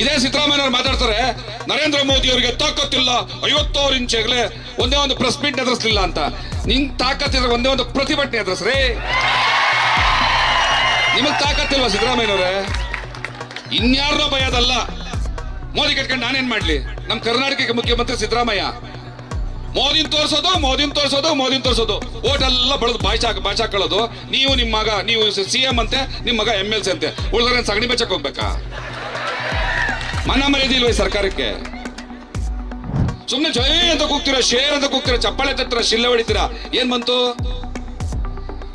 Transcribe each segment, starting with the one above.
ಇದೇ ಸಿದ್ದರಾಮಯ್ಯವ್ರು ಮಾತಾಡ್ತಾರೆ, ನರೇಂದ್ರ ಮೋದಿ ಅವರಿಗೆ ತಾಕತ್ತಿಲ್ಲ, ಐವತ್ತಾರು ಇಂಚೆಗ್ಲೆ ಒಂದೇ ಒಂದು ಪ್ರೆಸ್ ಮೀಟ್ ಎದುರಿಸಲಿಲ್ಲ ಅಂತ. ನಿಂಗ್ ತಾಕತ್ತಿದ್ರೆ ಒಂದೇ ಒಂದು ಪ್ರತಿಭಟನೆ ಎದುರಿಸ್ರಿ. ನಿಮಗ್ ತಾಕತ್ತಿಲ್ವಾ ಸಿದ್ದರಾಮಯ್ಯನವ್ರೆ? ಇನ್ಯಾರನ್ನೋ ಭಯದಲ್ಲ. ಮೋದಿ ಕಟ್ಕೊಂಡು ನಾನೇನ್ ಮಾಡ್ಲಿ? ನಮ್ ಕರ್ನಾಟಕಕ್ಕೆ ಮುಖ್ಯಮಂತ್ರಿ ಸಿದ್ದರಾಮಯ್ಯ. ಮೋದಿನ್ ತೋರಿಸೋದು ಮೋದಿನ್ ತೋರಿಸೋದು ಮೋದಿನ್ ತೋರಿಸೋದು. ಓಟ್ ಎಲ್ಲ ಬಳದು ಬಾಯ್ಚಾಕ್ ಬಾಚಾಕೊಳ್ಳೋದು ನೀವು ನಿಮ್ಮ ಮಗ, ನೀವು ಸಿ ಎಂ ಅಂತೆ ನಿಮ್ಮ ಮಗ ಎಂ ಎಲ್ ಸಿ ಅಂತೆ. ಉಳಿದ್ರೆ ಸಗಣಿ ಬೆಚ್ಚಕ್ಕೆ ಹೋಗ್ಬೇಕಾ? ಮನ ಮರ್ಯಾದೆ ಇಲ್ವ ಈ ಸರ್ಕಾರಕ್ಕೆ? ಸುಮ್ಮನೆ ಜಯ ಅಂತ ಕೂಗ್ತೀರಾ ಶೇರ್ ಅಂತ ಕೂಗ್ತೀರಾ, ಚಪ್ಪಾಳೆ ತತ್ತೀರಾ, ಶಿಲ್ಲೆ ಹೊಡಿತೀರಾ? ಏನ್ ಬಂತು?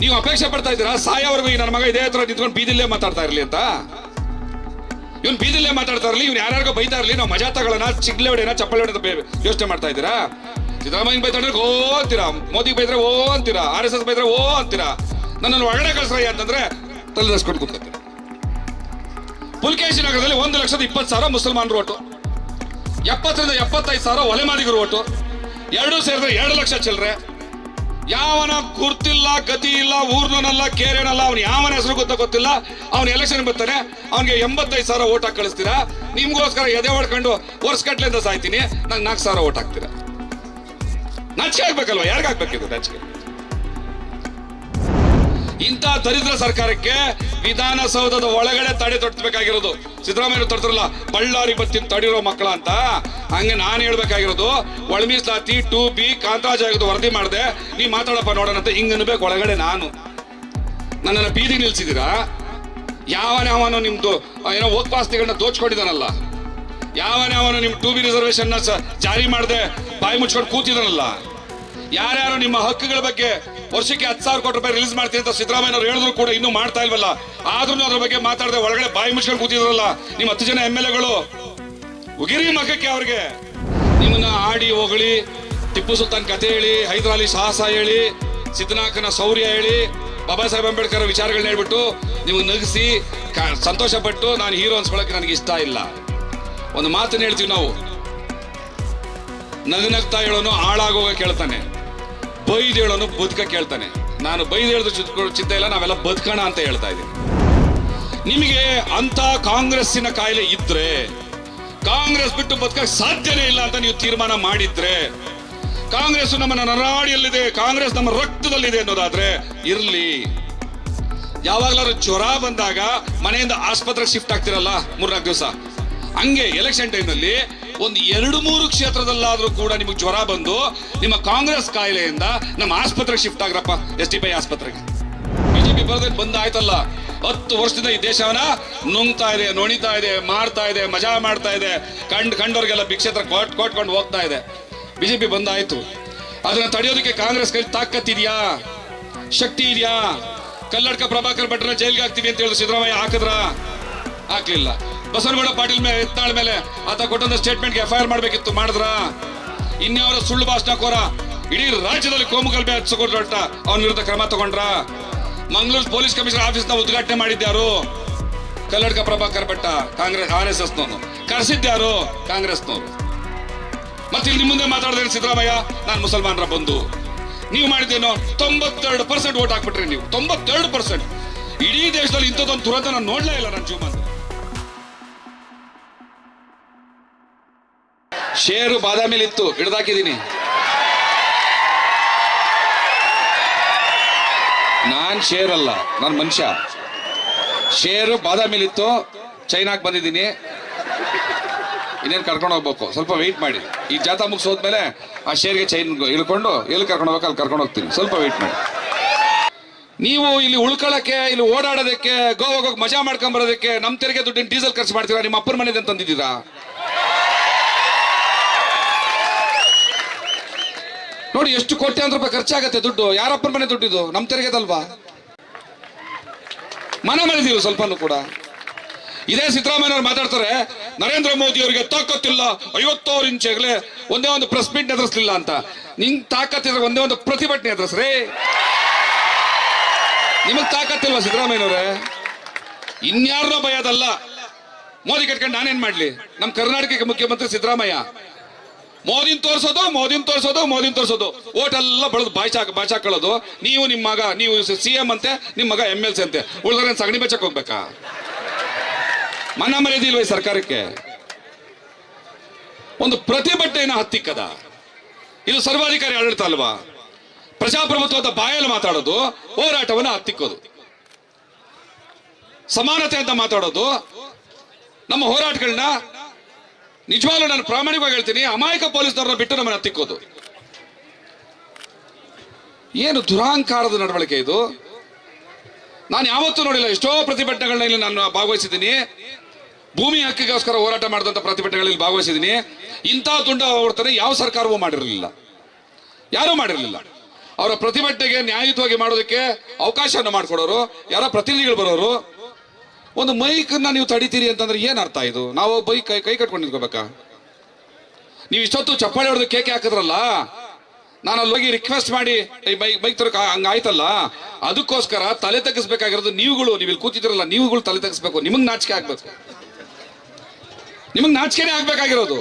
ನೀವು ಅಪೇಕ್ಷೆ ಪಡ್ತಾ ಇದ್ದೀರಾ? ಸಾಯವರೆಗೂ ಈ ನನ್ನ ಮಗ ಇದೇ ಹತ್ರ ನಿಂತ್ಕೊಂಡು ಬೀದಿಲ್ಲೇ ಮಾತಾಡ್ತಾ ಇರ್ಲಿ ಅಂತ? ಇವ್ನು ಬೀದಿಲ್ಲೇ ಮಾತಾಡ್ತಾ ಇರ್ಲಿ, ಇವ್ನು ಯಾರ್ಯಾರಿಗೋ ಬೈತಾ ಇರ್ಲಿ, ನಾವು ಮಜಾ ತಗೊಳ್ಳೋಣ, ಚಿಗ್ಲೆ ಹೊಡೆಯೋಣ, ಚಪ್ಪಳೆ ಹೊಡೆದ ಯೋಚನೆ ಮಾಡ್ತಾ ಇದ್ದೀರಾ? ಸಿದ್ದರಾಮಯ್ಯ ಬೈತಾಡ್ರೆ ಓ ಅಂತೀರಾ ಮೋದಿ ಬೈದ್ರೆ ಓ ಅಂತೀರಾ, ಆರ್ ಎಸ್ ಎಸ್ ಬೈದ್ರೆ ಓ ಅಂತೀರಾ? ನನ್ನನ್ನು ಒಳಗಡೆ ಕಳ್ಸ್ರಯ್ಯ ಅಂತಂದ್ರೆ ತಲೆದಸ್ಕೊಂಡು ಕೂತ್ಕೊತೀರ ಪುಲ್ಕೇಶಿ ನಗರದಲ್ಲಿ ಒಂದು ಲಕ್ಷದ ಇಪ್ಪತ್ತು ಸಾವಿರ ಮುಸಲ್ಮಾನರು ಓಟು. ಎಪ್ಪತ್ತರಿಂದ ಎಪ್ಪತ್ತೈದು ಸಾವಿರ ಒಲೆಮಾದಿಗರು ಓಟು. ಎರಡು ಸೇರಿದ್ರೆ ಎರಡು ಲಕ್ಷ ಚಿಲ್ಲರೆ ಯಾವನ ಗುರ್ತಿಲ್ಲ, ಗತಿ ಇಲ್ಲ ಊರ್ನಲ್ಲ ಕೇರೇನಲ್ಲ ಅವ್ನು ಯಾವನ ಹೆಸರು ಗೊತ್ತ ಗೊತ್ತಿಲ್ಲ. ಅವ್ನು ಎಲೆಕ್ಷನ್ ಬರ್ತಾನೆ. ಅವ್ನಿಗೆ ಎಂಬತ್ತೈದು ಸಾವಿರ ಓಟ್ ಹಾಕಿ ಕಳಿಸ್ತೀರಾ? ನಿಮ್ಗೋಸ್ಕರ ಎದೆ ಹೊಡ್ಕೊಂಡು ವರ್ಷಗಟ್ಲೆಂದ ಸಾಯ್ತೀನಿ. ನಂಗೆ ನಾಲ್ಕು ಸಾವಿರ ಓಟ್ ಹಾಕ್ತೀರಾ? ನಾಚಿಕೆ ಆಗ್ಬೇಕಲ್ವಾ? ಯಾರಿಗಾಗ್ಬೇಕಿದ್ರು ನಾಚಿಕೆ? ಇಂಥ ದರಿದ್ರ ಸರ್ಕಾರಕ್ಕೆ ವಿಧಾನಸೌಧದ ಒಳಗಡೆ ತಡೆ ತೊಟ್ಟಬೇಕಾಗಿರೋದು ಸಿದ್ದರಾಮಯ್ಯ ತೊಡ್ತಿರಲ್ಲ, ಬಳ್ಳಾರಿ ಬತ್ತಿ ತಡಿರೋ ಮಕ್ಕಳ ಅಂತ. ಹಂಗೆ ನಾನು ಹೇಳ್ಬೇಕಾಗಿರೋದು, ಒಳಮೀಸಲಾತಿ ಟು ಬಿ ಕಾಂತರಾಜ್ ಆಗೋದು ವರದಿ ಮಾಡಿದೆ, ನೀ ಮಾತಾಡಪ್ಪ ನೋಡೋಣ ಅಂತ ಹಿಂಗೆ ಅನ್ಬೇಕು ಒಳಗಡೆ ನಾನು. ನನ್ನನ್ನು ಬೀದಿ ನಿಲ್ಸಿದ್ದೀರಾ? ಯಾವನ್ಯಾವನು ನಿಮ್ದು, ಏನೋ ಓದ್ಪಾಸ್ತಿಗಳನ್ನ ದೋಚ್ಕೊಂಡಿದ್ದಾನಲ್ಲ. ಯಾವನ್ಯಾವನು ನಿಮ್ಮ ಟು ಬಿ ರಿಸರ್ವೇಶನ್ ಜಾರಿ ಮಾಡದೆ, ಬಾಯಿ ಮುಚ್ಕೊಂಡು ಕೂತಿದಾನಲ್ಲ ಯಾರ್ಯಾರು ನಿಮ್ಮ ಹಕ್ಕುಗಳ ಬಗ್ಗೆ ವರ್ಷಕ್ಕೆ ಹತ್ತು ಸಾವಿರ ಕೋಟಿ ರೂಪಾಯಿ ರಿಲೀಸ್ ಮಾಡ್ತೀನಿ ಅಂತ ಸಿದ್ದರಾಮಯ್ಯವ್ರು ಹೇಳಿದ್ರು ಕೂಡ ಇನ್ನೂ ಮಾಡ್ತಾ ಇಲ್ವಲ್ಲ? ಆದ್ರೂ ಅದ್ರ ಬಗ್ಗೆ ಮಾತಾಡದೆ ಒಳಗಡೆ ಬಾಯಿ ಮುಚ್ಕೊಂಡು ಕೂತಿದ್ರಲ್ಲ, ನಿಮ್ಮ ಹತ್ತು ಜನ ಎಂ ಎಲ್ ಎಗಳು? ಉಗಿರಿ ಮಗಕ್ಕೆ ಅವ್ರಿಗೆ. ನಿಮ್ಮನ್ನ ಆಡಿ ಹೊಗಳಿ, ಟಿಪ್ಪು ಸುಲ್ತಾನ್ ಕತೆ ಹೇಳಿ, ಹೈದರಾಲಿ ಸಾಹಸ ಹೇಳಿ ಸಿದ್ದನಾಕನ ಶೌರ್ಯ ಹೇಳಿ, ಬಾಬಾ ಸಾಹೇಬ್ ಅಂಬೇಡ್ಕರ್ ವಿಚಾರಗಳನ್ನ ಹೇಳ್ಬಿಟ್ಟು ನೀವು ನಗಿಸಿ ಸಂತೋಷ ಪಟ್ಟು ನಾನು ಹೀರೋ ಅನ್ಸ್ಕೊಳಕ್ಕೆ ನನಗೆ ಇಷ್ಟ ಇಲ್ಲ. ಒಂದು ಮಾತನ್ನ ಹೇಳ್ತೀವಿ ನಾವು. ನಗ್ನಗ್ತಾ ಹೇಳೋನು ಹಾಳಾಗೋಗ ಕೇಳ್ತಾನೆ. ಬೈದ್ ಹೇಳೋನು ಬದುಕ ಕೇಳ್ತಾನೆ. ನಾನು ಬೈದ್ ಹೇಳೋದು ಚಿತ್ತ ಚಿಂತ ಇಲ್ಲ, ನಾವೆಲ್ಲ ಬದುಕೋಣ ಅಂತ ಹೇಳ್ತಾ ಇದ್ದೀನಿ. ನಿಮಗೆ ಅಂತ ಕಾಂಗ್ರೆಸ್ಸಿನ ಕಾಯಿಲೆ ಇದ್ರೆ, ಕಾಂಗ್ರೆಸ್ ಬಿಟ್ಟು ಬದುಕಕ್ಕೆ ಸಾಧ್ಯನೇ ಇಲ್ಲ ಅಂತ ನೀವು ತೀರ್ಮಾನ ಮಾಡಿದ್ರೆ, ಕಾಂಗ್ರೆಸ್ ನಮ್ಮ ನರಾಡಿಯಲ್ಲಿದೆ ಕಾಂಗ್ರೆಸ್ ನಮ್ಮ ರಕ್ತದಲ್ಲಿದೆ ಅನ್ನೋದಾದ್ರೆ ಇರ್ಲಿ. ಯಾವಾಗ್ಲಾದ್ರೂ ಜ್ವರ ಬಂದಾಗ ಮನೆಯಿಂದ ಆಸ್ಪತ್ರೆಗೆ ಶಿಫ್ಟ್ ಆಗ್ತಿರಲ್ಲ ಮೂರ್ನಾಲ್ಕು ದಿವಸ. ಹಂಗೆ ಎಲೆಕ್ಷನ್ ಟೈಮ್ನಲ್ಲಿ ಒಂದು ಎರಡು ಮೂರು ಕ್ಷೇತ್ರದಲ್ಲಾದರೂ ಕೂಡ ನಿಮಗೆ ಜ್ವರ ಬಂದು ನಿಮ್ಮ ಕಾಂಗ್ರೆಸ್ ಕಾಯಿಲೆಯಿಂದ ನಮ್ಮ ಆಸ್ಪತ್ರೆಗೆ ಶಿಫ್ಟ್ ಆಗ್ರಪ್ಪ ಎಸ್ ಟಿ ಪೈ ಆಸ್ಪತ್ರೆಗೆ. ಬಿಜೆಪಿ ಬರೋದಕ್ಕೆ ಬಂದ ಆಯ್ತಲ್ಲ ಹತ್ತು ವರ್ಷದಿಂದ ಈ ದೇಶವನ್ನ ನುಂಗ್ತಾ ಇದೆ, ನುಣಿತಾ ಇದೆ ಮಾಡ್ತಾ ಇದೆ, ಮಜಾ ಮಾಡ್ತಾ ಇದೆ, ಕಂಡ್, ಕಂಡವ್ರಿಗೆಲ್ಲ ಭಿಕ್ಷೇತ್ರ ಕೊಟ್, ಕೊಟ್ಕೊಂಡು ಹೋಗ್ತಾ ಇದೆ. ಬಿಜೆಪಿ ಬಂದಾಯ್ತು. ಅದನ್ನ ತಡೆಯೋದಕ್ಕೆ ಕಾಂಗ್ರೆಸ್ ಕೈ ತಾಕತ್ತಿದ್ಯಾ ಶಕ್ತಿ ಇದೆಯಾ? ಕಲ್ಲಡ್ಕ ಪ್ರಭಾಕರ್ ಭಟ್ರನ್ನ ಜೈಲ್ಗೆ ಹಾಕ್ತೀವಿ ಅಂತ ಹೇಳಿದ್ರು ಸಿದ್ದರಾಮಯ್ಯ, ಹಾಕಿದ್ರ? ಹಾಕ್ಲಿಲ್ಲ. ಬಸವನಗೌಡ ಪಾಟೀಲ್ ಮೇಲೆ ಎತ್ತಾಳ ಮೇಲೆ ಆತ ಕೊಟ್ಟಂತ ಸ್ಟೇಟ್ಮೆಂಟ್ಗೆ ಎಫ್ ಐ ಆರ್ ಮಾಡ್ಬೇಕಿತ್ತು. ಮಾಡಿದ್ರ? ಇನ್ಯಾವರ ಸುಳ್ಳು ಭಾಷಣಕೋರ ಇಡೀ ರಾಜ್ಯದಲ್ಲಿ ಕೋಮುಗಲ್ಭೆ ಹಚ್ಚಿಕೊಟ್ಟ ಅವನ ವಿರುದ್ಧ ಕ್ರಮ ತಗೊಂಡ್ರ? ಮಂಗಳೂರು ಪೊಲೀಸ್ ಕಮಿಷನರ್ ಆಫೀಸ್ನ ಉದ್ಘಾಟನೆ ಮಾಡಿದ್ಯಾರು? Kalladka Prabhakar Bhatt Congress R S S ನವನು ಕರೆಸಿದ್ಯಾರು? ಕಾಂಗ್ರೆಸ್ನವರು. ಮತ್ತೆ ಇಲ್ಲಿ ಮುಂದೆ ಮಾತಾಡಿದ್ರೆ ಸಿದ್ದರಾಮಯ್ಯ? ನಾನು ಮುಸಲ್ಮಾನರ ಬಂದು ನೀವು ಮಾಡಿದ್ದೇನೋ ತೊಂಬತ್ತೆರಡು ಪರ್ಸೆಂಟ್ ಓಟ್ ಹಾಕ್ಬಿಟ್ರಿ ನೀವು. ತೊಂಬತ್ತೆರಡು ಪರ್ಸೆಂಟ್ ಇಡೀ ದೇಶದಲ್ಲಿ ಇಂಥದ್ದೊಂದು ದುರಂತ ನಾನು ನೋಡ್ಲೇ ಇಲ್ಲ ನನ್ನ ಜೀವನ ಶೇರು ಬಾದಾಮಿಲಿತ್ತು ಹಿಡ್ದಾಕಿದ್ದೀನಿ ನಾನ್ ಶೇರ್ ಅಲ್ಲ, ನಾನು ಮನುಷ್ಯ. ಶೇರು ಬಾದಾಮಿಲಿತ್ತು ಚೈನಾಕ್ ಬಂದಿದ್ದೀನಿ ಇನ್ನೇನು ಕರ್ಕೊಂಡು ಹೋಗ್ಬೇಕು? ಸ್ವಲ್ಪ ವೆಯ್ಟ್ ಮಾಡಿ. ಈ ಜಾಥಾ ಮುಗಿಸೋದ್ಮೇಲೆ ಆ ಶೇರ್ಗೆ ಚೈನ್ ಇಳ್ಕೊಂಡು ಎಲ್ಲಿ ಕರ್ಕೊಂಡು ಹೋಗ್ಬೇಕು ಅಲ್ಲಿ ಕರ್ಕೊಂಡು ಹೋಗ್ತೀನಿ. ಸ್ವಲ್ಪ ವೆಯ್ಟ್ ಮಾಡಿ. ನೀವು ಇಲ್ಲಿ ಉಳ್ಕೊಳ್ಳೋಕ್ಕೆ ಇಲ್ಲಿ ಓಡಾಡೋದಕ್ಕೆ, ಗೋವಾಗ ಹೋಗಿ ಮಜಾ ಮಾಡ್ಕೊಂಡ್ ಬರೋದಕ್ಕೆ ನಮ್ಮ ತೆರಿಗೆ ದುಡ್ಡಿನ ಡೀಸೆಲ್ ಖರ್ಚು ಮಾಡ್ತೀರಾ? ನಿಮ್ಮ ಅಪ್ಪನ ಮನೆಯಿಂದ ತಂದಿದ್ದೀರಾ? ನೋಡಿ, ಎಷ್ಟು ಕೋಟ್ಯಾಂತರ ರೂಪಾಯಿ ಖರ್ಚಾಗತ್ತೆ ದುಡ್ಡು. ಯಾರಪ್ಪನ ಮನೆ ದುಡ್ಡಿದು ನಮ್ಮ ತೆರಿಗೆದಲ್ವಾ? ಮನ ಮಾಡಿದೀವಿ ಸ್ವಲ್ಪನೂ ಕೂಡ. ಇದೇ ಸಿದ್ದರಾಮಯ್ಯವ್ರು ಮಾತಾಡ್ತಾರೆ, ನರೇಂದ್ರ ಮೋದಿ ಅವರಿಗೆ ತಾಕತ್ತಿಲ್ಲ, ಐವತ್ತಾರು ಇಂಚೆಗ್ಲೆ ಒಂದೇ ಒಂದು ಪ್ರೆಸ್ ಮೀಟ್ ಎದುರಿಸಲಿಲ್ಲ ಅಂತ. ನಿಂಗ್ ತಾಕತ್ತಿದ್ರೆ ಒಂದೇ ಒಂದು ಪ್ರತಿಭಟನೆ ಎದುರಿಸ್ರಿ. ನಿಮಗ್ ತಾಕತ್ತಿಲ್ವಾ ಸಿದ್ದರಾಮಯ್ಯನವ್ರೆ? ಇನ್ಯಾರನ್ನೋ ಭಯದಲ್ಲ. ಮೋದಿ ಕಟ್ಕೊಂಡು ನಾನೇನ್ ಮಾಡ್ಲಿ? ನಮ್ಮ ಕರ್ನಾಟಕಕ್ಕೆ ಮುಖ್ಯಮಂತ್ರಿ ಸಿದ್ದರಾಮಯ್ಯ. ಮೋದಿನ್ ತೋರಿಸೋದು, ಮೋದಿನ ತೋರಿಸೋದು ಮೋದಿನ ತೋರಿಸೋದು. ಓಟೆಲ್ಲ ಬಳದು ಬಾಯ್ಚಾಕ್ ಬಾಯ್ಚಾಕೊಳ್ಳೋದು ನೀವು ನಿಮ್ಮ ಮಗ, ನೀವು ಸಿ ಎಂ ಅಂತೆ ನಿಮ್ಮ ಮಗ ಎಂ ಎಲ್ ಸಿ ಅಂತೆ. ಉಳಿದ್ರೆ ಸಗಣಿ ಬೆಚ್ಚಕ್ ಹೋಗ್ಬೇಕಾ? ಮನ ಮರ್ಯಾದೆ ಇಲ್ವ ಈ ಸರ್ಕಾರಕ್ಕೆ? ಒಂದು ಪ್ರತಿಭಟನೆಯನ್ನು ಹತ್ತಿಕ್ಕದ. ಇದು ಸರ್ವಾಧಿಕಾರಿ ಆಡಳಿತ ಅಲ್ವಾ? ಪ್ರಜಾಪ್ರಭುತ್ವದ ಬಾಯಲ್ಲಿ ಮಾತಾಡೋದು, ಹೋರಾಟವನ್ನು ಹತ್ತಿಕ್ಕೋದು. ಸಮಾನತೆ ಅಂತ ಮಾತಾಡೋದು, ನಮ್ಮ ಹೋರಾಟಗಳನ್ನ ನಿಜವಾಗ್ಲೂ ನಾನು ಪ್ರಾಮಾಣಿಕವಾಗಿ ಹೇಳ್ತೀನಿ, ಅಮಾಯಕ ಪೊಲೀಸ್ನವ್ರನ್ನ ಬಿಟ್ಟು ನಮ್ಮನ್ನ ಹತ್ತಿಕ್ಕೋದು. ಏನು ದುರಾಂಕಾರದ ನಡವಳಿಕೆ ಇದು? ನಾನು ಯಾವತ್ತೂ ನೋಡಿಲ್ಲ, ಎಷ್ಟೋ ಪ್ರತಿಭಟನೆಗಳನ್ನ ನಾನು ಭಾಗವಹಿಸಿದ್ದೀನಿ. ಭೂಮಿ ಹಕ್ಕಿಗೋಸ್ಕರ ಹೋರಾಟ ಮಾಡಿದಂಥ ಪ್ರತಿಭಟನೆಗಳಲ್ಲಿ ಭಾಗವಹಿಸಿದ್ದೀನಿ. ಇಂಥ ತುಂಡ ಹೊರತನೆ ಯಾವ ಸರ್ಕಾರವೂ ಮಾಡಿರಲಿಲ್ಲ. ಯಾರೂ ಮಾಡಿರಲಿಲ್ಲ. ಅವರ ಪ್ರತಿಭಟನೆಗೆ ನ್ಯಾಯಯುತವಾಗಿ ಮಾಡೋದಕ್ಕೆ ಅವಕಾಶವನ್ನು ಮಾಡಿಕೊಡೋರು, ಯಾರೋ ಪ್ರತಿನಿಧಿಗಳು ಬರೋರು ಒಂದು ಮೈಕನ್ನ ನೀವು ತಡಿತೀರಿ ಅಂತಂದ್ರೆ ಏನ್ ಅರ್ಥ ಇದು? ನಾವು ಬೈಕ್ ಕೈ ಕೈ ಕಟ್ಕೊಂಡು ನಿಂತ್ಕೋಬೇಕಾ? ನೀವು ಇಷ್ಟೊತ್ತು ಚಪ್ಪಾಳೆ ಹೊಡೆದು ಕೇಕೆ ಹಾಕಿದ್ರಲ್ಲ? ನಾನು ಅಲ್ಲಿ ಹೋಗಿ ರಿಕ್ವೆಸ್ಟ್ ಮಾಡಿ ಬೈಕ್ ಬೈಕ್ ತರಕ, ಹಂಗ ಆಯ್ತಲ್ಲ? ಅದಕ್ಕೋಸ್ಕರ ತಲೆ ತಗ್ಗಿಸ್ಬೇಕಾಗಿರೋದು ನೀವುಗಳು. ನೀವು ಕೂತಿದ್ರಲ್ಲ ನೀವುಗಳು ತಲೆ ತಗ್ಗಿಸ್ಬೇಕು ನಿಮಗೆ ನಾಚಿಕೆ ಆಗ್ಬೇಕು. ನಿಮಗೆ ನಾಚಿಕೆನೇ ಆಗ್ಬೇಕಾಗಿರೋದು.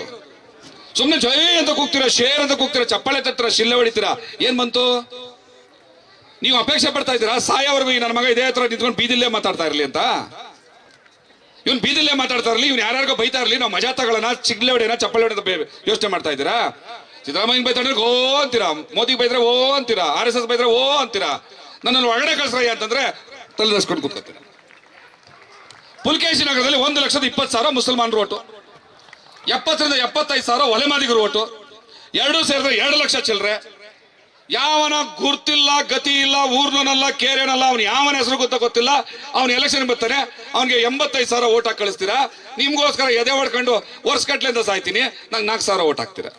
ಸುಮ್ಮನೆ ಜೈ ಅಂತ ಕೂಗ್ತೀರಾ ಶೇರ್ ಅಂತ ಕೂಗ್ತೀರಾ, ಚಪ್ಪಾಳೆ ತತ್ತರ ಶಿಲ್ಲೆ ಹೊಡಿತೀರಾ? ಏನ್ ಬಂತು? ನೀವು ಅಪೇಕ್ಷೆ ಪಡ್ತಾ ಇದ್ದೀರಾ? ಸಾಯವರೆಗೂ ನನ್ನ ಮಗ ಇದೇ ಹತ್ರ ನಿಂತ್ಕೊಂಡು ಬೀದಿಲ್ಲೇ ಮಾತಾಡ್ತಾ ಇರಲಿ ಅಂತ? ಇವನ್ ಬೀದಿಲ್ಲೇ ಮಾತಾಡ್ತಾ ಇರಲಿ, ಇವ್ನು ಯಾರ್ಯಾರಿಗೋ ಬೈತಾ ಇರಲಿ, ನಾವು ಮಜಾ ತಗೊಳ್ಳೋಣ ಚಿಗ್ಲೆ ಹೊಡೆಯೋಣ ಚಪ್ಪಳೆ ಹೊಡೆದ ಯೋಚನೆ ಮಾಡ್ತಾ ಇದ್ದೀರಾ? ಸಿದ್ದರಾಮಯ್ಯ ಬೈತಾಡ್ರೆ ಓ ಅಂತೀರಾ ಮೋದಿ ಬೈದ್ರೆ, ಓ ಅಂತೀರಾ, ಆರ್ ಎಸ್ ಎಸ್ ಬೈದ್ರೆ, ಓ ಅಂತೀರಾ? ನನ್ನನ್ನು ಒಳಗಡೆ ಕಳ್ಸ್ರಯ್ಯ ಅಂತಂದ್ರೆ ತಲೆದಸ್ಕೊಂಡು ಕೂತ್ಕೊತೀರ ಪುಲ್ಕೇಶಿ ನಗರದಲ್ಲಿ ಒಂದು ಲಕ್ಷದ ಇಪ್ಪತ್ತು ಸಾವಿರ ಮುಸಲ್ಮಾನರು ಓಟು. ಎಪ್ಪತ್ತರಿಂದ ಎಪ್ಪತ್ತೈದು ಸಾವಿರ ಒಲೆ ಮಾದಿಗರು ಓಟು. ಎರಡು ಸೇರಿದ್ರೆ ಎರಡು ಲಕ್ಷ ಚಿಲ್ಲರೆ ಯಾವನ ಗುರ್ತಿಲ್ಲ, ಗತಿ ಇಲ್ಲ ಊರ್ನಲ್ಲ ಕೇರೇನಲ್ಲ ಅವ್ನು ಯಾವನ ಹೆಸರು ಗೊತ್ತ ಗೊತ್ತಿಲ್ಲ. ಅವ್ನು ಎಲೆಕ್ಷನ್ ಬರ್ತಾನೆ. ಅವ್ನಿಗೆ ಎಂಬತ್ತೈದು ಸಾವಿರ ಓಟ್ ಹಾಕಿ ಕಳಿಸ್ತೀರಾ ನಿಮ್ಗೋಸ್ಕರ ಎದೆ ಹೊಡ್ಕೊಂಡು ವರ್ಷಗಟ್ಲೆಂದ ಸಾಯ್ತೀನಿ. ನಂಗೆ ನಾಲ್ಕು ಸಾವಿರ ಓಟ್ ಹಾಕ್ತೀರಾ?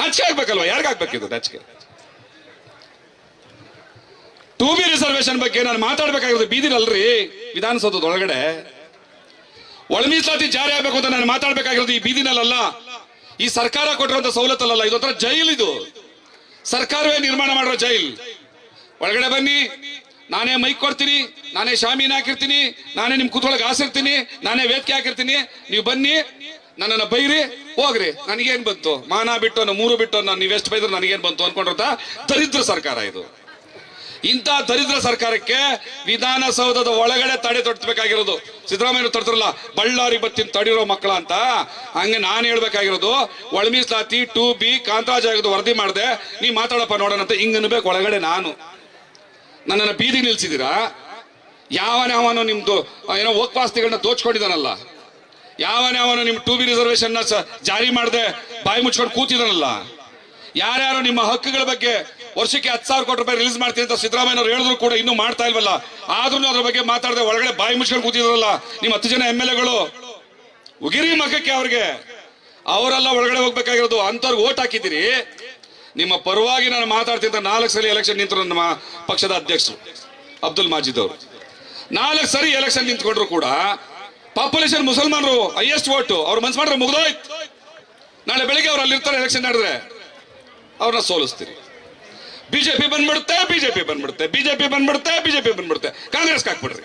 ನಚ್ಕೆ ಆಗ್ಬೇಕಲ್ವಾ? ಯಾರಿಗ ಆಗ್ಬೇಕಿದು ನಾಚಿಕೆ? ಟೂ ಬಿ ರಿಸರ್ವೇಶನ್ ಬಗ್ಗೆ ನಾನು ಮಾತಾಡ್ಬೇಕಾಗಿರೋದು ಬೀದಿನಲ್ರಿ, ವಿಧಾನಸೌಧದ ಒಳಗಡೆ. ಒಳ ಮೀಸಲಾತಿ ಜಾರಿ ಆಗ್ಬೇಕು ಅಂತ ನಾನು ಮಾತಾಡ್ಬೇಕಾಗಿರೋದು ಈ ಬೀದಿನಲ್ಲ ಈ ಸರ್ಕಾರ ಕೊಟ್ಟಿರುವಂತ ಸವಲತ್ತಲ್ಲ ಇದೊಂಥರ ಜೈಲ್ ಇದು. ಸರ್ಕಾರವೇ ನಿರ್ಮಾಣ ಮಾಡಿರೋ ಜೈಲ್. ಒಳಗಡೆ ಬನ್ನಿ. ನಾನೇ ಮೈಕ್ ಕೊಡ್ತೀನಿ. ನಾನೇ ಶಾಮೀನ್ ಹಾಕಿರ್ತೀನಿ. ನಾನೇ ನಿಮ್ ಕೂತ್ಕೊಳಕ್ ಹಾಸಿರ್ತೀನಿ ನಾನೇ ವೇದಿಕೆ ಹಾಕಿರ್ತೀನಿ. ನೀವು ಬನ್ನಿ. ನನ್ನನ್ನ ಬೈರಿ. ಹೋಗ್ರಿ. ನನಗೇನ್ ಬಂತು? ಮಾನ ಬಿಟ್ಟು ಮೂರು ಬಿಟ್ಟು ನೀವೆಷ್ಟು ನೀವು ಎಷ್ಟು ಬೈದ್ರು ನನಗೇನ್ ಬಂತು ಅನ್ಕೊಂಡಿರ್ತಾ ದರಿದ್ರ ಸರ್ಕಾರ ಇದು. ಇಂಥ ದರಿದ್ರ ಸರ್ಕಾರಕ್ಕೆ ವಿಧಾನಸೌಧದ ಒಳಗಡೆ ತಡೆ ತೊಟ್ಟಬೇಕಾಗಿರೋದು ಸಿದ್ದರಾಮಯ್ಯ ತಡ್ತಿರಲ್ಲ ಬಳ್ಳಾರಿ ಬತ್ತಿನ ತಡಿರೋ ಮಕ್ಕಳ ಅಂತ? ಹಂಗೆ ನಾನು ಹೇಳ್ಬೇಕಾಗಿರೋದು ಒಳಮೀಸಲಾತಿ ಟು ಬಿ ಕಾಂತರಾಜ್ ಆಯೋಗದ ವರದಿ ಮಾಡಿದೆ ನೀ ಮಾತಾಡಪ್ಪ ನೋಡೋಣ ಅಂತ ಹಿಂಗೆ ಅನ್ಬೇಕು ಒಳಗಡೆ ನಾನು. ನನ್ನನ್ನು ಬೀದಿ ನಿಲ್ಸಿದ್ದೀರಾ ಯಾವನ್ಯಾವನು ನಿಮ್ದು, ಏನೋ ಓಕ್ವಾಸ್ತಿಗಳನ್ನ ದೋಚ್ಕೊಂಡಿದ್ದಾನಲ್ಲ ಯಾವನ್ಯಾವನು ನಿಮ್ಮ ಟೂ ಬಿ ರಿಸರ್ವೇಶನ್ ಜಾರಿ ಮಾಡದೆ, ಬಾಯಿ ಮುಚ್ಕೊಂಡು ಕೂತಿದಾನಲ್ಲ? ಯಾರ್ಯಾರು ನಿಮ್ಮ ಹಕ್ಕುಗಳ ಬಗ್ಗೆ ವರ್ಷಕ್ಕೆ ಹತ್ತು ಸಾವಿರ ಕೋಟಿ ರೂಪಾಯಿ ರಿಲೀಸ್ ಮಾಡ್ತೀನಿ ಅಂತ ಸಿದ್ದರಾಮಯ್ಯ ಅವರು ಹೇಳಿದ್ರು ಕೂಡ ಇನ್ನೂ ಮಾಡ್ತಾ ಇಲ್ವಲ್ಲ? ಆದ್ರೂ ಅದ್ರ ಬಗ್ಗೆ ಮಾತಾಡದೆ ಒಳಗಡೆ ಬಾಯಿ ಮುಚ್ಕೊಂಡು ಕೂತಿದ್ರಲ್ಲ, ನಿಮ್ಮ ಹತ್ತು ಜನ ಎಂ ಎಲ್ ಎಗಳು? ಉಗಿರಿ ಮಗಕ್ಕೆ ಅವ್ರಿಗೆ. ಅವರೆಲ್ಲ ಒಳಗಡೆ ಹೋಗ್ಬೇಕಾಗಿರೋದು ಅಂತವ್ರಿಗೆ ಓಟ್ ಹಾಕಿದ್ದೀರಿ. ನಿಮ್ಮ ಪರವಾಗಿ ನಾನು ಮಾತಾಡ್ತಿದ್ದ ನಾಲ್ಕು ಸರಿ ಎಲೆಕ್ಷನ್ ನಿಂತರು ನಮ್ಮ ಪಕ್ಷದ ಅಧ್ಯಕ್ಷರು, ಅಬ್ದುಲ್ ಮಾಜಿದ್ ಅವರು. ನಾಲ್ಕು ಸರಿ ಎಲೆಕ್ಷನ್ ನಿಂತ್ಕೊಂಡ್ರು ಕೂಡ ಪಾಪ್ಯುಲೇಷನ್ ಮುಸಲ್ಮಾನರು ಹೈಯೆಸ್ಟ್ ಓಟು ಅವ್ರು ಮನ್ಸು ಮಾಡ್ರೆ ಮುಗ್ದೋಯ್ತು. ನಾಳೆ ಬೆಳಿಗ್ಗೆ ಅವ್ರು ಅಲ್ಲಿರ್ತಾರೆ ಎಲೆಕ್ಷನ್ ನಡೆದ್ರೆ. ಅವ್ರನ್ನ ಸೋಲಿಸ್ತೀರಿ. ಬಿಜೆಪಿ ಬಂದ್ಬಿಡುತ್ತೆ ಬಿಜೆಪಿ ಬಂದ್ಬಿಡುತ್ತೆ ಬಿಜೆಪಿ ಬಂದ್ಬಿಡುತ್ತೆ ಬಿಜೆಪಿ ಬಂದ್ಬಿಡುತ್ತೆ. ಕಾಂಗ್ರೆಸ್ ಹಾಕ್ಬಿಡ್ರಿ.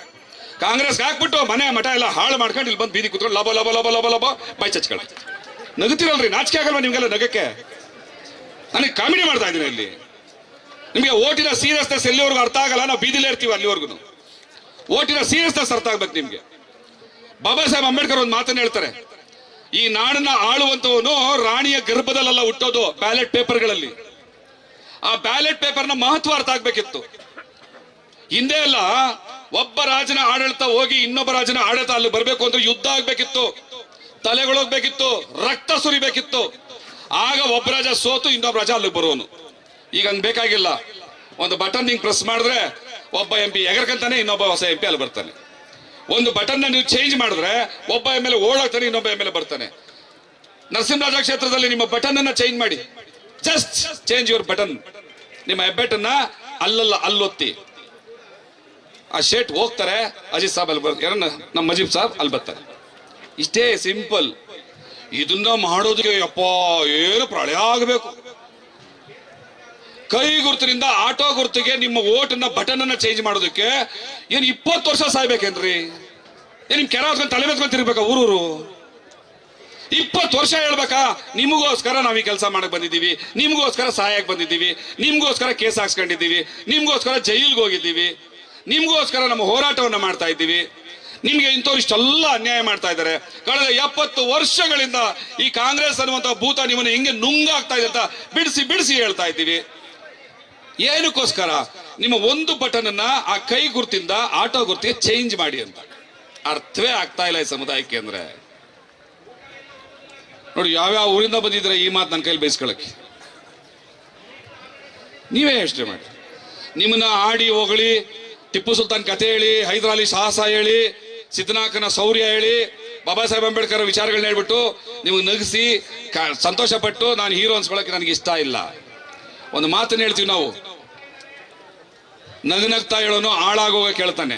ಕಾಂಗ್ರೆಸ್ ಹಾಕ್ಬಿಟ್ಟು ಮನೆ ಮಠ ಎಲ್ಲ ಹಾಳು ಮಾಡ್ಕೊಂಡು ಇಲ್ಲಿ ಬಂದು ಬೀದಿ ಕೂತ್ಕೊಂಡು ಲಬ ಲಬ ಲಬ ಲಬ ಲಬ ಬೈ ಚಚ್ಕೊಳ್ಳಿ. ನಗುತ್ತಿರಲ್ರಿ, ನಾಚಿಕೆ ಆಗಲ್ವಾ ನಿಮ್ಗೆಲ್ಲ ನಗಕ್ಕೆ? ನನಗೆ ಕಾಮಿಡಿ ಮಾಡ್ತಾ ಇದ್ದೀನಿ ಇಲ್ಲಿ. ನಿಮಗೆ ಓಟಿನ ಸೀರಿಯಸ್ನೆಸ್ ಎಲ್ಲಿವರೆಗೂ ಅರ್ಥ ಆಗಲ್ಲ, ನಾವು ಬೀದಿಲೇ ಇರ್ತೀವಿ ಅಲ್ಲಿವರೆಗೂ. ಓಟಿನ ಸೀರಿಯಸ್ನೆಸ್ ಅರ್ಥ ಆಗ್ಬೇಕು ನಿಮಗೆ. ಬಾಬಾ ಸಾಹೇಬ್ ಅಂಬೇಡ್ಕರ್ ಒಂದು ಮಾತನ್ನು ಹೇಳ್ತಾರೆ. ಈ ನಾಡನ್ನ ಆಳುವಂತವನು ರಾಣಿಯ ಗರ್ಭದಲ್ಲೆಲ್ಲ ಹುಟ್ಟೋದು ಬ್ಯಾಲೆಟ್ ಪೇಪರ್ಗಳಲ್ಲಿ. ಆ ಬ್ಯಾಲೆಟ್ ಪೇಪರ್ನ ಮಹತ್ವ ಅರ್ಥ ಆಗ್ಬೇಕಿತ್ತು. ಹಿಂದೆ ಎಲ್ಲ ಒಬ್ಬ ರಾಜನ ಆಡಳಿತ ಹೋಗಿ ಇನ್ನೊಬ್ಬ ರಾಜನ ಆಡಳಿತ ಅಲ್ಲಿ ಬರಬೇಕು ಅಂದ್ರೆ ಯುದ್ಧ ಆಗ್ಬೇಕಿತ್ತು. ತಲೆಗಳೋಗ್ಬೇಕಿತ್ತು, ರಕ್ತ ಸುರಿಬೇಕಿತ್ತು. ಆಗ ಒಬ್ಬ ರಾಜ ಸೋತು, ಇನ್ನೊಬ್ಬ ರಾಜ ಅಲ್ಲಿಗೆ ಬರೋನು ಈಗ ಹಂಗ್ ಬೇಕಾಗಿಲ್ಲ. ಒಂದು ಬಟನ್ ಹಿಂಗ್ ಪ್ರೆಸ್ ಮಾಡಿದ್ರೆ ಒಬ್ಬ ಎಂ ಪಿ ಎಗರ್ಕಂತಾನೆ, ಇನ್ನೊಬ್ಬ ಹೊಸ ಎಂ ಪಿ ಅಲ್ಲಿ ಬರ್ತಾನೆ. ಒಂದು ಬಟನ್ ನೀವು ಚೇಂಜ್ ಮಾಡಿದ್ರೆ ಒಬ್ಬ ಎಂ ಎಲ್ ಓಡಾಗ್ತಾನೆ ಇನ್ನೊಬ್ಬ ಎಂ ಎಲ್ ಬರ್ತಾನೆ. ನರಸಿಂಹರಾಜ ಕ್ಷೇತ್ರದಲ್ಲಿ ನಿಮ್ಮ ಬಟನ್ ಅನ್ನ ಚೇಂಜ್ ಮಾಡಿ. Just change your button. ನಿಮ್ಮ ಹೆಬ್ಬೆಟ್ಟನ್ನ ಅಲ್ಲಲ್ಲ ಅಲ್ಲೊತ್ತಿ. ಆ ಶೇಟ್ ಹೋಗ್ತಾರೆ ಅಜಿತ್ ಸಾಬ್ ಅಲ್ಲಿ ಬರ್ತಾರೆ ನಮ್ಮ ಮಜೀಬ್ ಸಾಬ್ ಅಲ್ಲಿ ಬರ್ತಾರೆ. ಇಷ್ಟೇ ಸಿಂಪಲ್. ಇದನ್ನ ಮಾಡೋದಕ್ಕೆ ಅಪ್ಪ ಏನು ಪ್ರಳಯ ಆಗಬೇಕು. ಕೈ ಗುರುತಿನಿಂದ ಆಟೋ ಗುರುತಿಗೆ ನಿಮ್ಮ ಓಟನ್ನ ಬಟನ್ ಅನ್ನ ಚೇಂಜ್ ಮಾಡೋದಕ್ಕೆ ಏನು ಇಪ್ಪತ್ತು ವರ್ಷ ಸಾಯ್ಬೇಕೇನ್ರಿ? ಏನ್ ನಿಮ್ ಕೆರ ತಲೆ ಊರೂರು? ಇಪ್ಪತ್ತು ವರ್ಷ ಹೇಳ್ಬೇಕಾ? ನಿಮಗೋಸ್ಕರ ನಾವು ಈ ಕೆಲಸ ಮಾಡಕ್ ಬಂದಿದ್ದೀವಿ. ನಿಮಗೋಸ್ಕರ ಸಹಾಯಕ್ಕೆ ಬಂದಿದ್ದೀವಿ. ನಿಮ್ಗೋಸ್ಕರ ಕೇಸ್ ಹಾಕ್ಸ್ಕೊಂಡಿದ್ದೀವಿ. ನಿಮ್ಗೋಸ್ಕರ ಜೈಲಿಗೆ ಹೋಗಿದ್ದೀವಿ. ನಿಮ್ಗೋಸ್ಕರ ನಮ್ಮ ಹೋರಾಟವನ್ನು ಮಾಡ್ತಾ ಇದ್ದೀವಿ. ನಿಮಗೆ ಇಂಥವ್ರು ಇಷ್ಟೆಲ್ಲ ಅನ್ಯಾಯ ಮಾಡ್ತಾ ಇದ್ದಾರೆ. ಕಳೆದ ಎಪ್ಪತ್ತು ವರ್ಷಗಳಿಂದ ಈ ಕಾಂಗ್ರೆಸ್ ಅನ್ನುವಂಥ ಭೂತ ನಿಮ್ಮನ್ನು ಹೆಂಗೆ ನುಂಗಾಗ್ತಾ ಇದೆ ಅಂತ ಬಿಡಿಸಿ ಬಿಡಿಸಿ ಹೇಳ್ತಾ ಇದ್ದೀವಿ. ಏನಕ್ಕೋಸ್ಕರ? ನಿಮ್ಮ ಒಂದು ಬಟನ್ ಆ ಕೈ ಗುರ್ತಿಂದ, ಆಟೋ ಗುರ್ತಿಗೆ ಚೇಂಜ್ ಮಾಡಿ ಅಂತ. ಅರ್ಥವೇ ಆಗ್ತಾ ಇಲ್ಲ ಈ ಸಮುದಾಯಕ್ಕೆ ಅಂದ್ರೆ. ನೋಡಿ, ಯಾವ್ಯಾವ ಊರಿಂದ ಬಂದಿದ್ರೆ ಈ ಮಾತು ನನ್ನ ಕೈಲಿ ಬಯಸ್ಕೊಳಕ್ಕೆ? ನೀವೇ ಯೋಚನೆ ಮಾಡಿ. ನಿಮ್ಮನ್ನ ಆಡಿ ಹೊಗಳಿ, ಟಿಪ್ಪು ಸುಲ್ತಾನ್ ಕತೆ ಹೇಳಿ ಹೈದರಾಲಿ ಸಾಹಸ ಹೇಳಿ ಸಿದ್ದನಾಕನ ಶೌರ್ಯ ಹೇಳಿ, ಬಾಬಾ ಸಾಹೇಬ್ ಅಂಬೇಡ್ಕರ್ ವಿಚಾರಗಳನ್ನ ಹೇಳ್ಬಿಟ್ಟು ನಿಮಗೆ ನಗಿಸಿ ಸಂತೋಷ ಪಟ್ಟು ನಾನು ಹೀರೋ ಅನ್ಸ್ಕೊಳಕ್ಕೆ ನನಗೆ ಇಷ್ಟ ಇಲ್ಲ. ಒಂದು ಮಾತನ್ನ ಹೇಳ್ತೀವಿ ನಾವು. ನಗನಗ್ತಾ ಹೇಳೋನು ಹಾಳಾಗೋಗ ಕೇಳ್ತಾನೆ.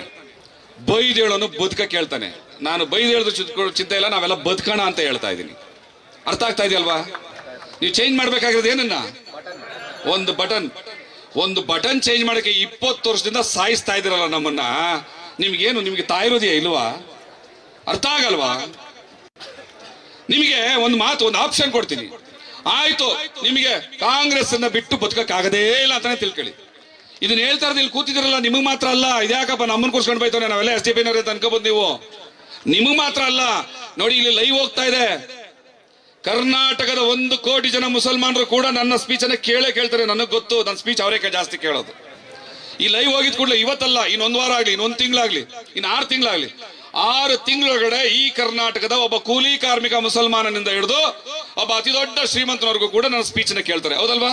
ಬೈದು ಹೇಳೋನು ಬದುಕ ಕೇಳ್ತಾನೆ. ನಾನು ಬೈದು ಹೇಳಿದ್ರು ಚಿಂತೆ ಇಲ್ಲ, ನಾವೆಲ್ಲ ಬದುಕೋಣ ಅಂತ ಹೇಳ್ತಾ ಇದ್ದೀನಿ. ಅರ್ಥ ಆಗ್ತಾ ಇದೆಯಲ್ವಾ? ನೀವು ಚೇಂಜ್ ಮಾಡ್ಬೇಕಾಗಿರೋದು ಏನನ್ನ? ಒಂದು ಬಟನ್ ಒಂದು ಬಟನ್ ಚೇಂಜ್ ಮಾಡಕ್ಕೆ ಇಪ್ಪತ್ತು ವರ್ಷದಿಂದ ಸಾಯಿಸ್ತಾ ಇದ್ದೀರಲ್ಲ ನಮ್ಮನ್ನ. ನಿಮ್ಗೇನು, ನಿಮ್ಗೆ ತಾಯಿರೋದಿಯಾ ಇಲ್ವಾ? ಅರ್ಥ ಆಗಲ್ವಾ? ನಿಮಗೆ ಒಂದು ಮಾತು, ಒಂದು ಆಪ್ಷನ್ ಕೊಡ್ತೀನಿ. ಆಯ್ತು, ನಿಮಗೆ ಕಾಂಗ್ರೆಸ್ ಅನ್ನ ಬಿಟ್ಟು ಬದುಕಕ್ಕಾಗದೇ ಇಲ್ಲ ಅಂತಾನೆ ತಿಳ್ಕೊಳ್ಳಿ. ಇದನ್ನ ಹೇಳ್ತಾ ಇರೋದು ಇಲ್ಲಿ ಕೂತಿದಿರಲ್ಲ ನಿಮಗೆ ಮಾತ್ರ ಅಲ್ಲ. ಇದ್ಯಾಕಪ್ಪ ನಮ್ಮನ್ನ ಕೂರ್ಸ್ಕೊಂಡು ಬೈತಾನೆ ನಾವೆಲ್ಲ ಎಸ್ ಡಿ ಪಿ ಅಂತ ಅನ್ಕೋಬೋದು ನೀವು? ನಿಮಗೆ ಮಾತ್ರ ಅಲ್ಲ. ನೋಡಿ, ಇಲ್ಲಿ ಲೈವ್ ಹೋಗ್ತಾ ಇದೆ. ಕರ್ನಾಟಕದ ಒಂದು ಕೋಟಿ ಜನ ಮುಸಲ್ಮಾನರು ಕೂಡ ನನ್ನ ಸ್ಪೀಚ್ ಅನ್ನ ಕೇಳೇ ಕೇಳ್ತಾರೆ. ನನಗೆ ಗೊತ್ತು ನನ್ನ ಸ್ಪೀಚ್ ಅವರೇ ಜಾಸ್ತಿ ಕೇಳೋದು. ಈ ಲೈವ್ ಹೋಗಿದ್ ಕೂಡಲೇ ಇವತ್ತಲ್ಲ ಇನ್ನೊಂದು ವಾರ ಆಗ್ಲಿ ಇನ್ನೊಂದು ತಿಂಗಳಾಗ್ಲಿ ಇನ್ನು ಆರು ತಿಂಗಳಾಗ್ಲಿ, ಆರು ತಿಂಗಳೊಳಗಡೆ ಈ ಕರ್ನಾಟಕದ ಒಬ್ಬ ಕೂಲಿ ಕಾರ್ಮಿಕ ಮುಸಲ್ಮಾನನಿಂದ ಹಿಡಿದು ಒಬ್ಬ ಅತಿ ದೊಡ್ಡ ಶ್ರೀಮಂತನವರೆಗೂ ಕೂಡ ನನ್ನ ಸ್ಪೀಚ್ನ ಕೇಳ್ತಾರೆ. ಹೌದಲ್ವಾ?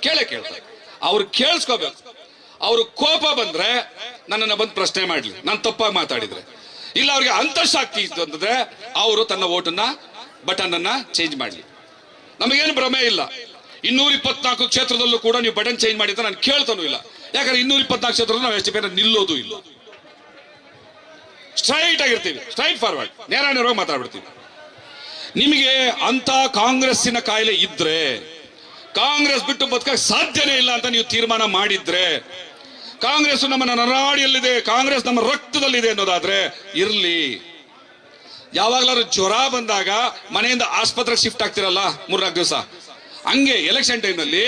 ಕೇಳೇ ಕೇಳ್ತಾರೆ. ಅವ್ರು ಕೇಳಿಸ್ಕೋಬೇಕು. ಅವರು ಕೋಪ ಬಂದ್ರೆ ನನ್ನನ್ನು ಬಂದು ಪ್ರಶ್ನೆ ಮಾಡ್ಲಿ. ನಾನು ತಪ್ಪಾಗಿ ಮಾತಾಡಿದ್ರೆ. ಇಲ್ಲ, ಅವ್ರಿಗೆ ಅಂತಶಾಕ್ತಿ ಇತ್ತು ಅಂತಂದ್ರೆ, ಅವರು ತನ್ನ ಓಟನ್ನ ಬಟನ್ ಅನ್ನ ಚೇಂಜ್ ಮಾಡಲಿ. ನಮಗೇನು ಭ್ರಮೆ ಇಲ್ಲ. ಇನ್ನೂರ ಇಪ್ಪತ್ನಾಲ್ಕು ಕ್ಷೇತ್ರದಲ್ಲೂ ಕೂಡ ನೀವು ಬಟನ್ ಚೇಂಜ್ ಮಾಡಿದ್ರೆ ನಾನು ಕೇಳ್ತಾನೂ ಇಲ್ಲ. ಯಾಕಂದ್ರೆ ಇನ್ನೂರ ಇಪ್ಪತ್ನಾಲ್ಕು ಕ್ಷೇತ್ರದಲ್ಲಿ ನಾವು ಎಷ್ಟು ಬೇರೆ ನಿಲ್ಲೋದು ಇಲ್ಲ. ಸ್ಟ್ರೈಟ್ ಆಗಿರ್ತೀವಿ. ಸ್ಟ್ರೈಟ್ ಫಾರ್ವರ್ಡ್ ನೇರ ನೇರವಾಗಿ ಮಾತಾಡ್ಬಿಡ್ತೀವಿ. ನಿಮಗೆ ಅಂತ ಕಾಂಗ್ರೆಸ್ಸಿನ ಕಾಯಿಲೆ ಇದ್ರೆ, ಕಾಂಗ್ರೆಸ್ ಬಿಟ್ಟು ಬದುಕಕ್ಕೆ ಸಾಧ್ಯನೇ ಇಲ್ಲ ಅಂತ ನೀವು ತೀರ್ಮಾನ ಮಾಡಿದ್ರೆ ಕಾಂಗ್ರೆಸ್ ನಮ್ಮ ನರಾಡಿಯಲ್ಲಿದೆ ಕಾಂಗ್ರೆಸ್ ನಮ್ಮ ರಕ್ತದಲ್ಲಿದೆ ಅನ್ನೋದಾದ್ರೆ ಇರ್ಲಿ. ಯಾವಾಗ್ಲಾದ್ರು ಜ್ವರ ಬಂದಾಗ ಮನೆಯಿಂದ ಆಸ್ಪತ್ರೆಗೆ ಶಿಫ್ಟ್ ಆಗ್ತಿರಲ್ಲ ಮೂರ್ನಾಲ್ಕು ದಿವಸ. ಹಂಗೆ ಎಲೆಕ್ಷನ್ ಟೈಮ್ನಲ್ಲಿ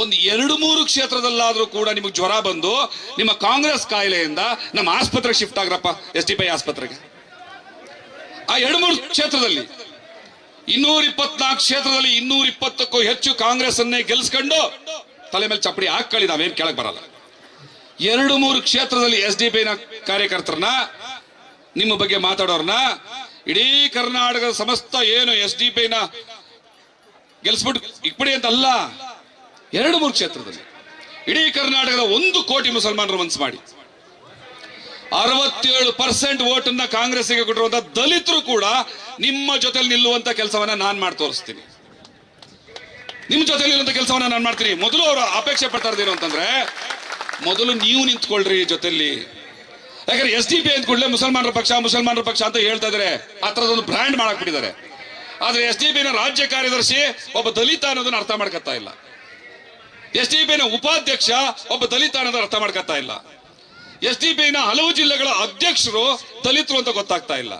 ಒಂದು ಎರಡು ಮೂರು ಕ್ಷೇತ್ರದಲ್ಲಾದ್ರೂ ಕೂಡ ನಿಮಗೆ ಜ್ವರ ಬಂದು ನಿಮ್ಮ ಕಾಂಗ್ರೆಸ್ ಕಾಯಿಲೆಯಿಂದ ನಮ್ಮ ಆಸ್ಪತ್ರೆಗೆ ಶಿಫ್ಟ್ ಆಗ್ರಪ್ಪ ಎಸ್ ಟಿ ಪೈ ಆಸ್ಪತ್ರೆಗೆ. ಆ ಎರಡು ಮೂರು ಕ್ಷೇತ್ರದಲ್ಲಿ ಇನ್ನೂರ ಇಪ್ಪತ್ನಾಲ್ಕು ಕ್ಷೇತ್ರದಲ್ಲಿ ಇನ್ನೂರ ಇಪ್ಪತ್ತಕ್ಕೂ ಹೆಚ್ಚು ಕಾಂಗ್ರೆಸ್ ಅನ್ನೇ ಗೆಲ್ಸ್ಕೊಂಡು ತಲೆ ಮೇಲೆ ಚಪ್ಪಡಿ ಹಾಕೊಳ್ಳಿ ನಾವೇನ್ ಕೆಳಗೆ ಬರಲ್ಲ. ಎರಡು ಮೂರು ಕ್ಷೇತ್ರದಲ್ಲಿ ಎಸ್ ಡಿ ನ ಕಾರ್ಯಕರ್ತರನ್ನ, ನಿಮ್ಮ ಬಗ್ಗೆ ಮಾತಾಡೋರ್ನ ಇಡೀ ಕರ್ನಾಟಕದ ಸಮಸ್ತ ಏನು ಎಸ್ ಡಿ ಪಿನ ಗೆಲ್ಸ್ಬಿಟ್ಟು ಅಂತ ಅಲ್ಲ ಎರಡು ಮೂರು ಕ್ಷೇತ್ರದಲ್ಲಿ. ಇಡೀ ಕರ್ನಾಟಕದ ಒಂದು ಕೋಟಿ ಮುಸಲ್ಮಾನರು ಮನ್ಸು ಮಾಡಿ. ಅರವತ್ತೇಳು ಪರ್ಸೆಂಟ್ ವೋಟನ್ನ ಕಾಂಗ್ರೆಸ್ಗೆ ಕೊಟ್ಟಿರುವಂತ ದಲಿತರು ಕೂಡ ನಿಮ್ಮ ಜೊತೆ ನಿಲ್ಲುವಂತ ಕೆಲಸವನ್ನ ನಾನು ಮಾಡಿ ತೋರಿಸ್ತೀನಿ. ನಿಮ್ಮ ಜೊತೆ ನಿಲ್ಲುವಂತ ಕೆಲಸವನ್ನ ನಾನು ಮಾಡ್ತೀನಿ. ಮೊದಲು ಅವರು ಅಪೇಕ್ಷೆ ಪಡ್ತಾ ಅಂತಂದ್ರೆ, ಮೊದಲು ನೀವು ನಿಂತ್ಕೊಳ್ರಿ ಜೊತೆಲಿ. ಯಾಕಂದ್ರೆ ಎಸ್ ಡಿ ಪಿ ಅಂದ ಕೂಡಲೇ ಮುಸಲ್ಮಾನರ ಪಕ್ಷ ಮುಸಲ್ಮಾನರ ಪಕ್ಷ ಅಂತ ಹೇಳ್ತಾ ಇದಾರೆ. ಆ ಥರದೊಂದು ಬ್ರ್ಯಾಂಡ್ ಮಾಡಕ್ ಬಿಟ್ಟಿದ್ದಾರೆ ಆದ್ರೆ ಎಸ್ ಡಿ ಪಿನ ರಾಜ್ಯ ಕಾರ್ಯದರ್ಶಿ ಒಬ್ಬ ದಲಿತ ಅನ್ನೋದನ್ನ ಅರ್ಥ ಮಾಡ್ಕೊತಾ ಇಲ್ಲ. ಎಸ್ ಡಿ ಪಿನ ಉಪಾಧ್ಯಕ್ಷ ಒಬ್ಬ ದಲಿತ ಅನ್ನೋದನ್ನ ಅರ್ಥ ಮಾಡ್ಕೊತಾ ಇಲ್ಲ. ಎಸ್ ಡಿ ಪಿನ ಹಲವು ಜಿಲ್ಲೆಗಳ ಅಧ್ಯಕ್ಷರು ದಲಿತರು ಅಂತ ಗೊತ್ತಾಗ್ತಾ ಇಲ್ಲ.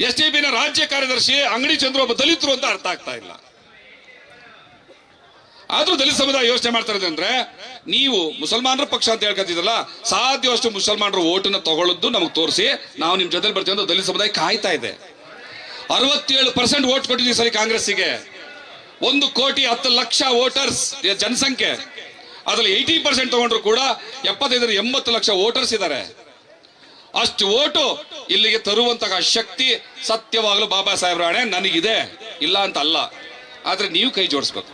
ಎಸ್ ಡಿ ಪಿನ ರಾಜ್ಯ ಕಾರ್ಯದರ್ಶಿ ಅಂಗಡಿ ಚಂದ್ರ ಒಬ್ಬ ದಲಿತರು ಅಂತ ಅರ್ಥ ಆಗ್ತಾ ಇಲ್ಲ. ಆದ್ರೂ ದಲಿತ ಸಮುದಾಯ ಯೋಚನೆ ಮಾಡ್ತಾ ಅಂದ್ರೆ ನೀವು ಮುಸಲ್ಮಾನರ ಪಕ್ಷ ಅಂತ ಹೇಳ್ಕೊತಿದ್ರಲ್ಲ, ಸಾಧ್ಯವಷ್ಟು ಮುಸಲ್ಮಾನರು ಓಟನ್ನ ತಗೊಳ್ಳೋದು ನಮಗೆ ತೋರಿಸಿ, ನಾವು ನಿಮ್ ಜೊತೆಲಿ ಬರ್ತೀವಿ ಅಂತ ದಲಿತ ಸಮುದಾಯ ಕಾಯ್ತಾ ಇದೆ. ಅರವತ್ತೇಳು ಪರ್ಸೆಂಟ್ ಓಟ್ ಕೊಟ್ಟಿದ್ದೀವಿ ಸರಿ ಕಾಂಗ್ರೆಸ್ಸಿಗೆ. ಒಂದು ಕೋಟಿ ಹತ್ತು ಲಕ್ಷ ವೋಟರ್ಸ್ ಜನಸಂಖ್ಯೆ. ಅದ್ರಲ್ಲಿ ಏಯ್ಟಿ ಪರ್ಸೆಂಟ್ ತಗೊಂಡ್ರು ಕೂಡ ಎಪ್ಪತ್ತೈದರ ಎಂಬತ್ತು ಲಕ್ಷ ವೋಟರ್ಸ್ ಇದ್ದಾರೆ ಅಷ್ಟು ಓಟು ಇಲ್ಲಿಗೆ ತರುವಂತಹ ಶಕ್ತಿ ಸತ್ಯವಾಗಲು ಬಾಬಾ ಸಾಹೇಬ್ ಹಣೆ ನನಗಿದೆ. ಇಲ್ಲ ಅಂತ ಅಲ್ಲ ಆದ್ರೆ ನೀವು ಕೈ ಜೋಡಿಸ್ಬೇಕು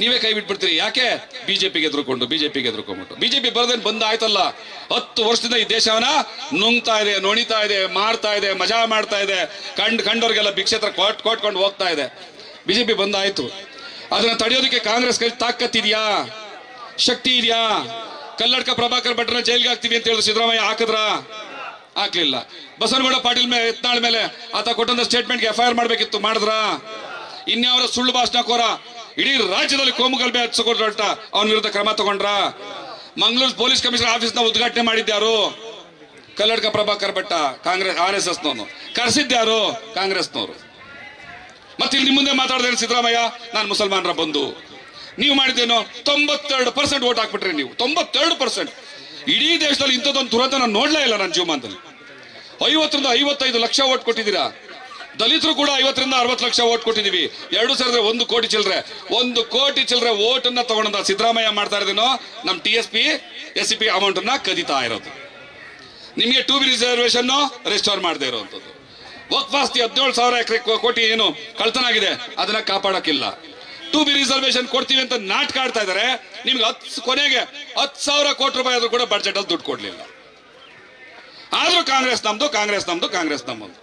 ನೀವೇ ಕೈ ಬಿಟ್ಬಿಡ್ತೀರಿ. ಯಾಕೆ? ಬಿಜೆಪಿಗೆ ಎದುರುಕೊಂಡು, ಬಿಜೆಪಿಗೆ ಎದುರುಕೊಂಡ್ಬಿಟ್ಟು. ಬಿಜೆಪಿ ಬರದೇನು ಬಂದ ಆಯ್ತಲ್ಲ? ಹತ್ತು ವರ್ಷದಿಂದ ಈ ದೇಶವನ್ನ ನುಂಗ್ತಾ ಇದೆ, ನೋಣಿತಾ ಇದೆ ಮಾಡ್ತಾ ಇದೆ, ಮಜಾ ಮಾಡ್ತಾ ಇದೆ, ಕಂಡ್, ಕಂಡವ್ರಿಗೆಲ್ಲ ಭಿಕ್ಷೇತ್ರ ಕೊಟ್, ಕೊಟ್ಕೊಂಡು ಹೋಗ್ತಾ ಇದೆ. ಬಿಜೆಪಿ ಬಂದಾಯ್ತು. ಅದನ್ನ ತಡೆಯೋದಕ್ಕೆ ಕಾಂಗ್ರೆಸ್ ಕೈ ತಾಕತ್ತಿದ್ಯಾ ಶಕ್ತಿ ಇದೆಯಾ? ಕಲ್ಲಡ್ಕ ಪ್ರಭಾಕರ್ ಭಟ್ರನ್ನ ಜೈಲ್ಗೆ ಹಾಕ್ತೀವಿ ಅಂತ ಹೇಳಿದ್ರು ಸಿದ್ದರಾಮಯ್ಯ. ಹಾಕಿದ್ರ? ಹಾಕ್ಲಿಲ್ಲ. ಬಸವನಗೌಡ ಪಾಟೀಲ್ ಮೇಲೆ ಎತ್ನಾಳ್ ಮೇಲೆ ಆತ ಕೊಟ್ಟಂತ ಸ್ಟೇಟ್ಮೆಂಟ್ಗೆ ಎಫ್ ಐ ಮಾಡ್ಬೇಕಿತ್ತು. ಮಾಡಿದ್ರ? ಇನ್ಯಾವರ ಸುಳ್ಳು ಭಾಷಣಕೋರ ಇಡೀ ರಾಜ್ಯದಲ್ಲಿ ಕೋಮುಗಲ್ಭೆ ಹಚ್ಚಿಕೊಟ್ಟ ಅವನ ವಿರುದ್ಧ ಕ್ರಮ ತಗೊಂಡ್ರ? ಮಂಗಳೂರು ಪೊಲೀಸ್ ಕಮಿಷನರ್ ಆಫೀಸ್ನ ಉದ್ಘಾಟನೆ ಮಾಡಿದ್ಯಾರು Kalladka Prabhakar Bhatt, Congress, R S S ನವನು ಕರೆಸಿದ್ಯಾರು ಕಾಂಗ್ರೆಸ್ನವರು. ಮತ್ತೆ ಇಲ್ಲಿ ಮುಂದೆ ಮಾತಾಡಿದ್ರೆ ಸಿದ್ದರಾಮಯ್ಯ? ನಾನು ಮುಸಲ್ಮಾನರ ಬಂದು ನೀವು ಮಾಡಿದ್ದೇನು? ತೊಂಬತ್ತೆರಡು ಪರ್ಸೆಂಟ್ ಓಟ್ ಹಾಕ್ಬಿಟ್ರಿ ನೀವು. ತೊಂಬತ್ತೆರಡು ಪರ್ಸೆಂಟ್. ಇಡೀ ದೇಶದಲ್ಲಿ ಇಂಥದ್ದೊಂದು ದುರಂತ ನಾನು ನೋಡ್ಲೇ ಇಲ್ಲ ನನ್ನ ಜೀವಮಾನದಲ್ಲಿ. ಐವತ್ತರಿಂದ ಐವತ್ತೈದು ಲಕ್ಷ ಓಟ್ ಕೊಟ್ಟಿದ್ದೀರಾ? ದಲಿತರು ಕೂಡ ಐವತ್ತರಿಂದ ಅರವತ್ತು ಲಕ್ಷ ಓಟ್ ಕೊಟ್ಟಿದೀವಿ ಎರಡು ಸಾವಿರದ ಒಂದು ಕೋಟಿ ಚಿಲ್ಲರೆ ಒಂದು ಕೋಟಿ ಚಿಲ್ಲರೆ ಓಟನ್ನ ತಗೊಂಡ ಸಿದ್ದರಾಮಯ್ಯ ಮಾಡ್ತಾ ಇದೇನೋ ನಮ್ಮ T S P, S C P ಅಮೌಂಟನ್ನ ಕದೀತಾ ಇರೋದು. ನಿಮಗೆ ಟೂ ಬಿ ರಿಸರ್ವೇಶನ್ ರೆಸ್ಟೋರ್ ಮಾಡದೇ ಇರುವಂಥದ್ದು. ವಕ್ಫಾಸ್ತಿ ಹದಿನೇಳು ಸಾವಿರ ಎಕರೆ ಕೋಟಿ ಏನು ಕಳ್ತನ ಆಗಿದೆ ಅದನ್ನ ಕಾಪಾಡೋಕ್ಕಿಲ್ಲ. ಟೂ ಬಿ ರಿಸರ್ವೇಶನ್ ಕೊಡ್ತೀವಿ ಅಂತ ನಾಟಕ ಆಡ್ತಾ ಇದ್ದಾರೆ ನಿಮ್ಗೆ ಹತ್ತು ಕೊನೆಗೆ ಹತ್ತು ಸಾವಿರ ಕೋಟಿ ರೂಪಾಯಿ ಆದರೂ ಕೂಡ ಬಜೆಟ್ ಅಲ್ಲಿ ದುಡ್ಡು ಕೊಡಲಿಲ್ಲ. ಆದ್ರೂ ಕಾಂಗ್ರೆಸ್ ನಮ್ಮದು ಕಾಂಗ್ರೆಸ್ ನಮ್ಮದು ಕಾಂಗ್ರೆಸ್ ನಮ್ಮದು